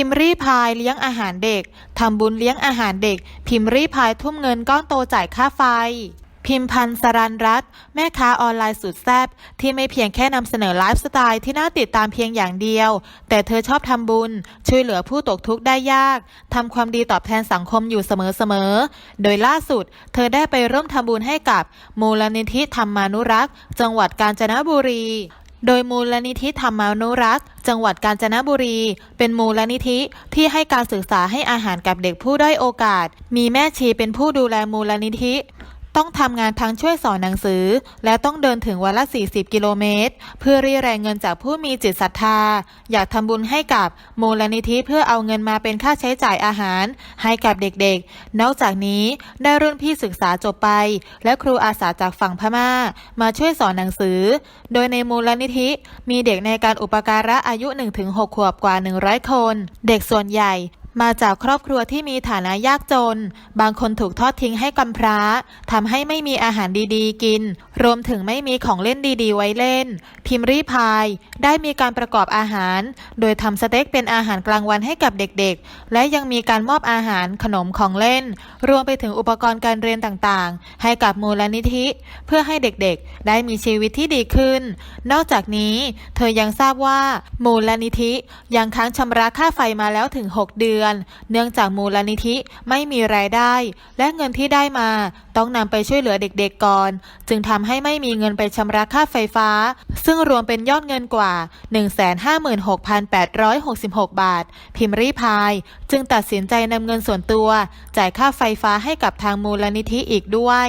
พิมพ์รีพายเลี้ยงอาหารเด็ก ทำบุญเลี้ยงอาหารเด็ก พิมพ์รีพายทุ่มเงินก้อนโตจ่ายค่าไฟ พิมพันธ์สรันรัตแม่ค้าออนไลน์สุดแซ่บที่ไม่เพียงแค่นำเสนอไลฟ์สไตล์ที่น่าติดตามเพียงอย่างเดียว แต่เธอชอบทำบุญ ช่วยเหลือผู้ตกทุกข์ได้ยากทำความดีตอบแทนสังคมอยู่เสมอๆ โดยล่าสุด เธอได้ไปร่วมทำบุญให้กับมูลนิธิธรรมานุรักษ์ จังหวัดกาญจนบุรี โดยมูลนิธิธรรมานุรักษ์ จังหวัดกาญจนบุรี เป็นมูลนิธิที่ให้การศึกษาให้อาหารกับเด็กผู้ด้อยโอกาส มีแม่ชีเป็นผู้ดูแลมูลนิธิ ต้องทำงานทั้งช่วยสอนหนังสือ และต้องเดินถึงวันละ 40 กิโลเมตร เพื่อเรียรายเงินจากผู้มีจิตศรัทธา อยากทำบุญให้กับมูลนิธิเพื่อเอาเงินมาเป็นค่าใช้จ่ายอาหาร ให้กับเด็กๆ นอกจากนี้ได้รุ่นพี่ศึกษาจบไป และครูอาสาจากฝั่งพม่า มาช่วยสอนหนังสือ โดยในมูลนิธิมีเด็กในการอุปการะอายุ 1-6 ขวบกว่า 100 คน เด็กส่วนใหญ่ มาจากครอบครัวที่มีฐานะยากจน บางคนถูกทอดทิ้งให้กำพร้าทำให้ไม่มีอาหารดีๆกิน รวมถึงไม่มีของเล่นดีๆ ไว้เล่น พิมรีพายได้มีการประกอบอาหาร โดยทำสเต็กเป็นอาหารกลางวันให้กับเด็กๆ และยังมีการมอบอาหารขนมของเล่น รวมไปถึงอุปกรณ์การเรียนต่างๆ ให้กับมูลนิธิ เพื่อให้เด็กๆ ได้มีชีวิตที่ดีขึ้น นอกจากนี้ เธอยังทราบว่า มูลนิธิยังค้างชำระค่าไฟมาแล้วถึง 6 เดือนเนื่องจากมูลนิธิไม่มีรายได้ และเงินที่ได้มาต้องนำไปช่วยเหลือเด็กๆก่อน จึงทำให้ไม่มีเงินไปชำระค่าไฟฟ้า ซึ่งรวมเป็นยอดเงินกว่า 156,866 บาท พิมรีพาย จึงตัดสินใจนำเงินส่วนตัว จ่ายค่าไฟฟ้าให้กับทางมูลนิธิอีกด้วย